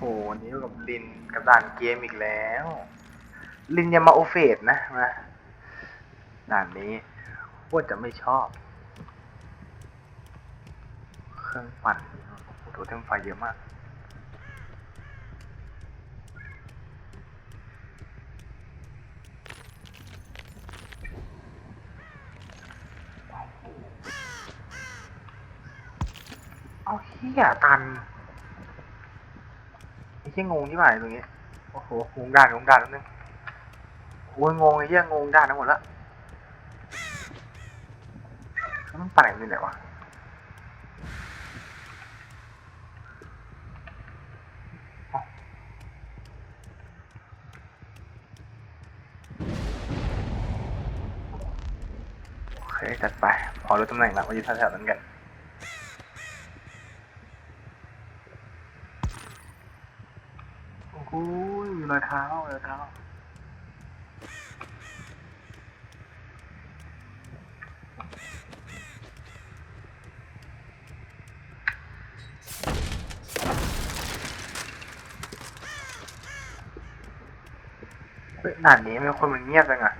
โหวันนี้อยู่กับลินกับด่านเกมอีกแล้ว ลินยามาโอเฟสนะมาด่านนี้ว่าจะไม่ชอบ เครื่องปั่นโอ้โหโทเทมไฟเยอะมาก เอาเฮียตัน ไอ้เฮียงงที่ไหนตรงนี้ โอ้โหงงด่านงงด่านนิดนึงโอ้ยงงไอ้เฮียงงด่านทั้งหมดละมันไปไหนนี่ไหนวะโอเคจัดไป พอรู้ตำแหน่งแล้วว่าอยู่แถวๆนั้นกัน อ้โหมีรอยเท้ารอยเท้าเฮ้ยด่านนี้มันคนมันเงียบจังอะ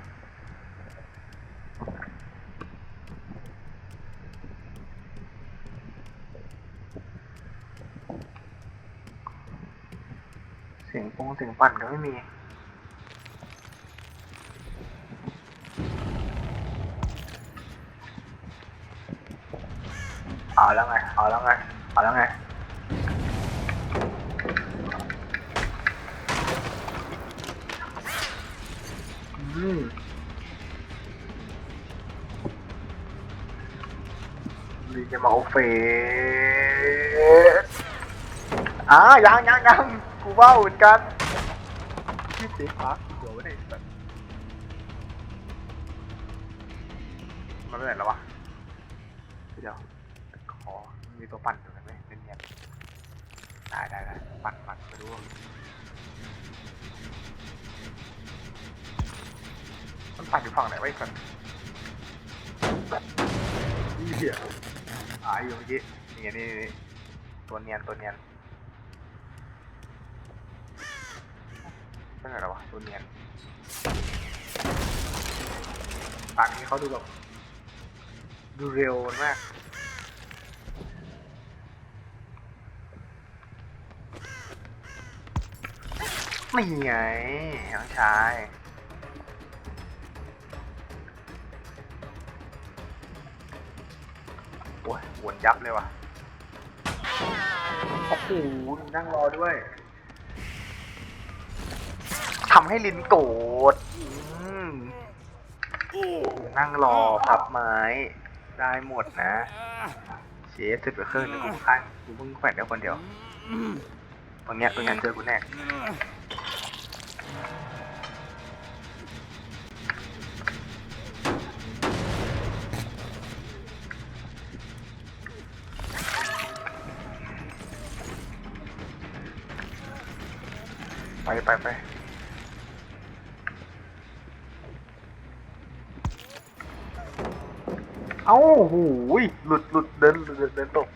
เสียงปงเสียงปั่นก็ไม่มี เอาแล้วไง เอาแล้วไง เอาแล้วไงอืมลีจะมาเอาเฟสอ่ายังยังยังกูว่าเหมือนกันพี่เสีฟ้าเดี๋ยวไว้ในแบบมันไปไหนแล้ววะเดี๋ยวขอมีตัวปั่นอยู่ไหมเนียนๆได้ได้ได้ปั่นปั่นไปดูมันปั่นอยู่ฝั่งไหนไวะไอ้คนเหี้ยอ่าอยู่เมื่อกี้นี่นี่ตัวเนียนตัวเนียน เป็นไงแล้ววะตัวเนียนฝั่งนี้เขาดูแบบดูเร็วมากไม่ไงน้องชายโอ้ยหวนยับเลยว่ะโอ้โหนั่งรอด้วยำให้ลินโกรธอืมนั่งรอพับไม้ได้หมดนะเชฟเสร็จไปเครื่องหนึงกูข้างกูเพิ่งแขวนได้คนเดียวตรงเนี้ยตรงเนี้ยเจอกูแน่ไปไปไป เอ้าหูยหลุดหลุดเดินเดินเดินตก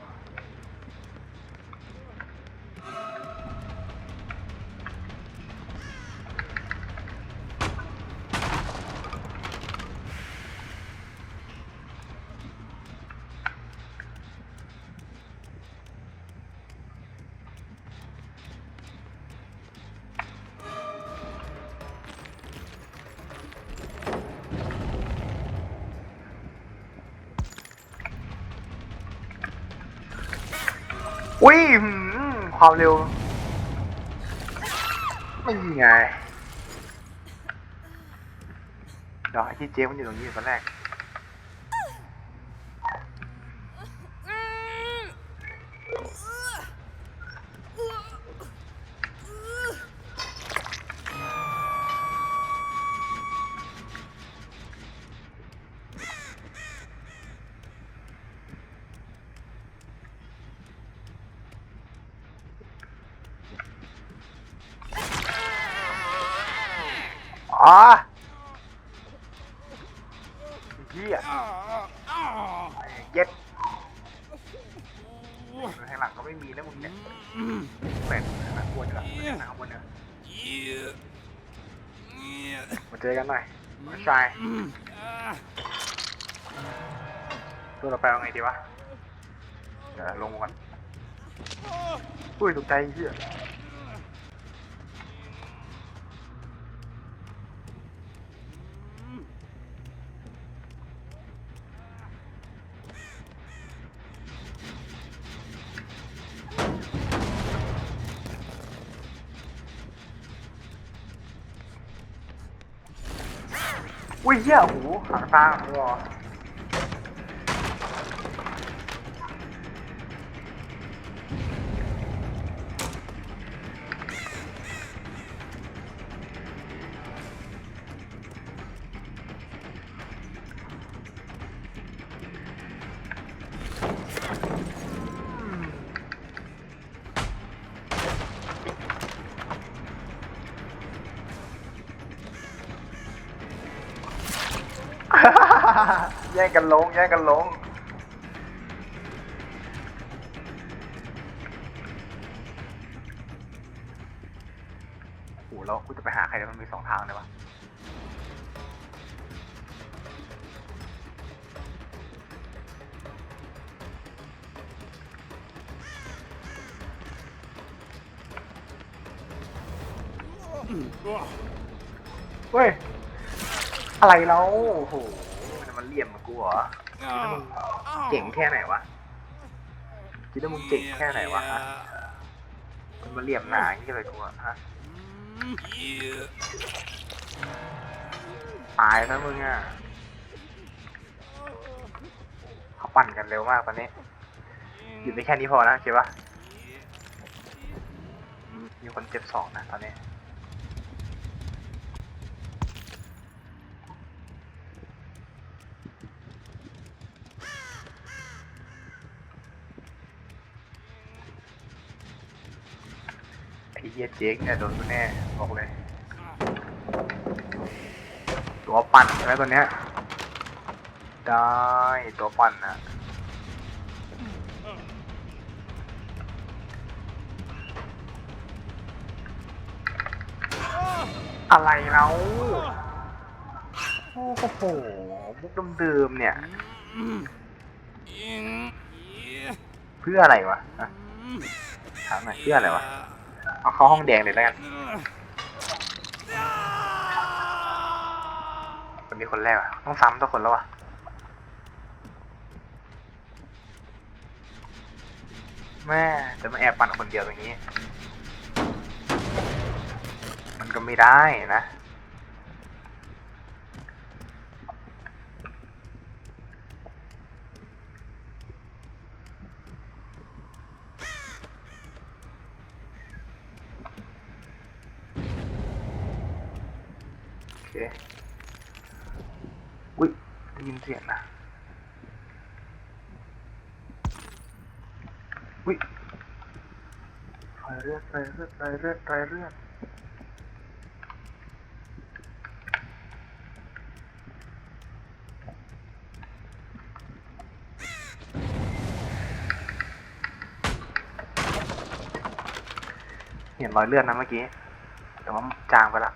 ยความเร็ว ไม่ไงเดี๋ยวไอ้ที่เจ๊มันอยู่ตรงนี้ตอนแรก อ๋อเฮียเย็ดข้างหลังก็ไม่มีแล้วมึงเนี่ยไปแฝงข้างบนดีกว่าข้างบนเนี่ยมาเจอกันหน่อยมาชายตัวเราไปเอาไงดีวะเดี๋ยวลงก่อนอุ้ยตกใจเหี้ย อุ้ยเหี้ย ย่งกันลงแย่งกันลงโอ้โหแล้วกูจะไปหาใครเนี่ยมันมีสองทางเลยวะเฮ้ย อะไรแล้วโอ้โห คิดว่ามึงเก่งแค่ไหนวะคิดว่ามึงเก่งแค่ไหนวะฮะมันมาเหลี่ยมหนาอย่างนี้เลยกูอะฮะตายซะมึงอะเขาปั่นกันเร็วมากตอนนี้หยุดได้แค่นี้พอนะคิดว่ามีคนเจ็บสองนะตอนนี้ เหี้ยเจ๊กเนี่ยโดนกูแน่บอกเลย ตัวปั่นใช่ไหมตัวเนี้ยได้ตัวปั่นอะอะไรแล้วโอ้โหมุกเดิมๆเนี่ย เพื่ออะไรวะฮะถามหน่อยเพื่ออะไรวะ เอาเข้าห้องแดงเลยแล้วกันคนนี้คนแรกอะต้องซ้ำตัวคนแล้วอะแม่จะมาแอบปั่นคนเดียวอย่างนี้ มันก็ไม่ได้นะ เคอุ้ยได้ยินเสียงนะอุ้ยรอยเลือดรอยเลือดรอยเลือดรอยเลือดเห็นรอยเลือดนะเมื่อกี้ แต่ว่าจางไปละ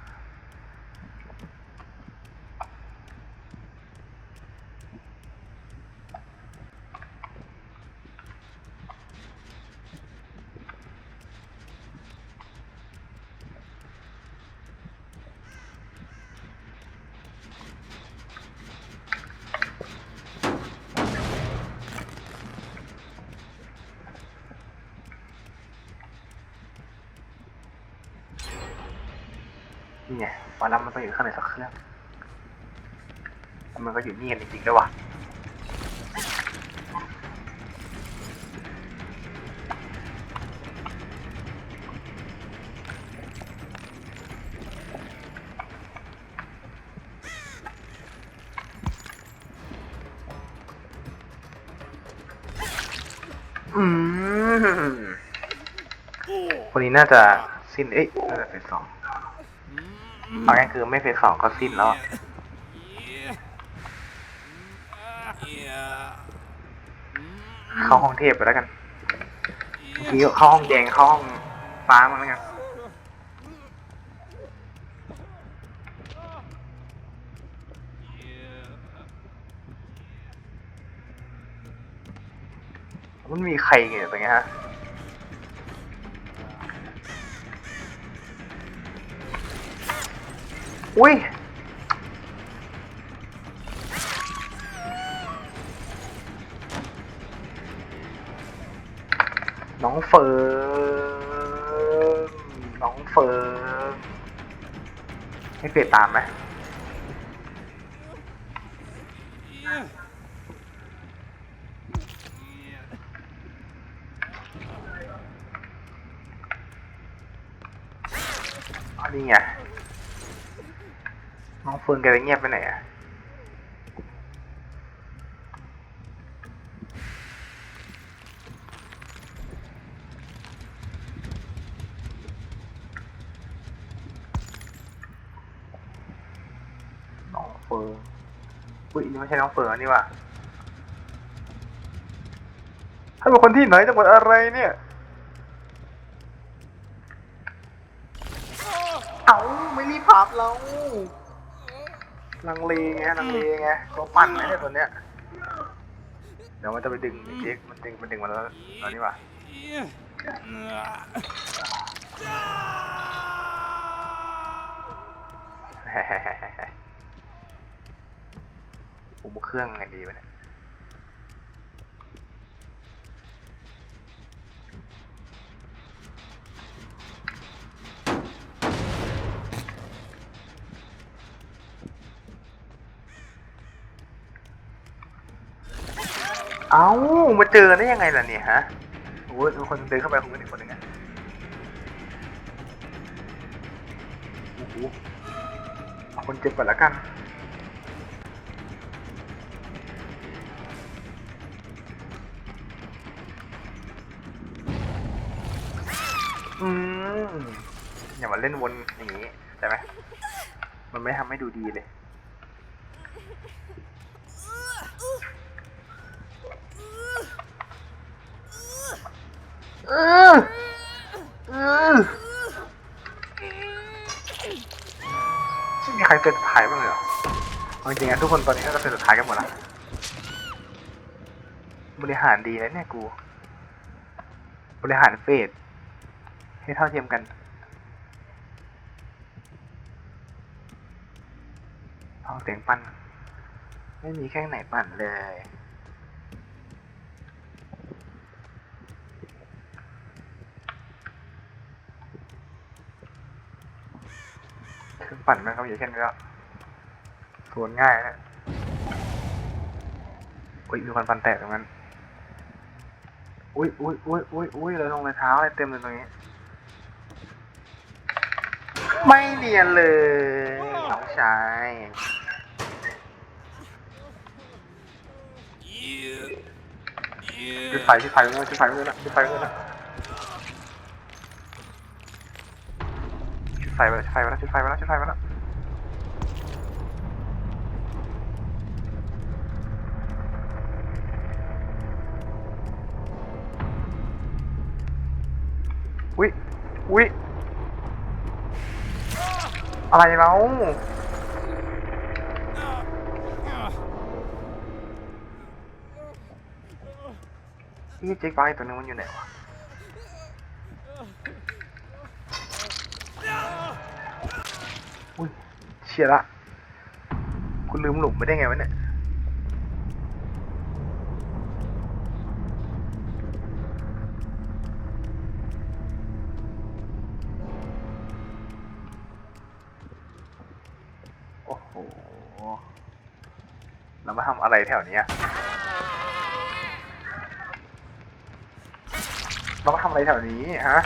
นี่ไงวาลัมมันต้องอยู่ข้างในสักเครื่องแล้วมันก็อยู่นี่กันจริงๆด้วยวะอืมคนนี้น่าจะสิ้น เอ้ยน่าจะเป็นสอง เอาง่ายคือไม่เฟสสองก็สิ้นแล้วอะเข้าห้องเทพไปแล้วกันเมื่อกี้เข้าห้องแดงเข้าห้องฟ้ามันแล้วกันมันมีใครเงี้ยตรงนี้ฮะ อุ้ยน้องเฟิร์นน้องเฟิร์นให้เฟดตามไหมอันนี้ไง น้องเฟิร์นแกไปเงียบไปไหนอะน้องเฟิร์นอุ้ยนี่ไม่ใช่น้องเฟิร์นนี่ว่ะถ้าเป็นคนที่ไหนจังหวัดอะไรเนี่ย เอาไม่รีบพับเรา ลังเลไงลังเลไงเขาปั่นไอ้เนี่ยตัวเนี้ยเดี๋ยวมันจะไปดึงเจ๊กมันดึงมันดึงมาแล้วแล้วนี่ว่ะผมเครื่องไงดีวะเนี่ย เอ้ามาเจอได้ยังไงล่ะเนี่ยฮะโอ้ยคนเดินเข้าไปคนนึงคนหนึ่งอะโอ้โหเอาคนเจ็บก่อนแล้วกันอืมอย่ามาเล่นวนอย่างนี้ใช่ไหมมันไม่ทำให้ดูดีเลย เออเออไม่มีใครเป็นสุดท้ายบ้างเลยเหรอเอาจริงๆอะทุกคนตอนนี้ก็เป็นสุดท้ายกันหมดละบริหารดีนะเนี่ยกู บริหารเฟสให้เท่าเทียมกันเอาเสียงปั่น ไม่มีแค่ไหนปั่นเลย เครื่อง ปั่นมันก็อยู่แค่นี้แล้วสวนง่ายนะอุ้ยมีคนฟันแตกตรงนั้น อุ้ยอุ้ยอุ้ยอุ้ยอุ้ยเลยลงเลยเท้าอะไรเต็มเลยตรงนี้ ไม่เนียนเลยน้องชายจุดไฟจุดไฟเลยจุดไฟเลยนะจุดไฟเลยนะจุด ไฟไปแล้วจุดไฟไปแล้วจุดไฟไปแล้วจุดไฟไปแล้วอุ้ยอุ้ยอะไรเรานี่เจ๊กบ้าอีกตัวนึงมันอยู่ไหนวะอุ้ยเชียร์ละคุณลืมหลุมไปได้ไงวะเนี่ยโอ้โหเรามาทำอะไรแถวนี้เรามาทำอะไรแถวนี้ฮะ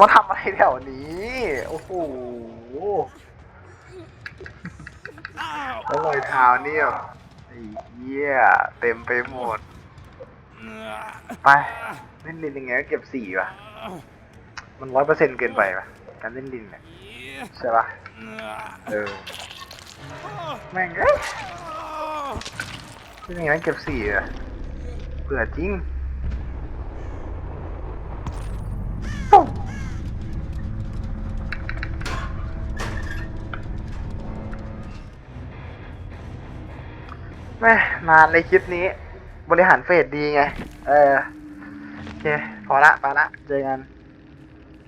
มาทำอะไรแถวนี้ โอ้โหแล้วรอยเท้าเนี่ยไอ้เหี้ยเต็มไปหมด ไปเล่นลินยังไงก็เก็บสี่ว่ะ มันร้อยเปอร์เซ็นต์เกินไปป่ะ การเล่นลินเนี่ยใช่ป่ะ เออ แม่งเอ้ยเป็นยังไงเก็บสี่อะเบื่อจริง แม่นานเลยคลิปนี้ บริหารเฟสดีไง เออ โอเค พอละไปละ เจอกัน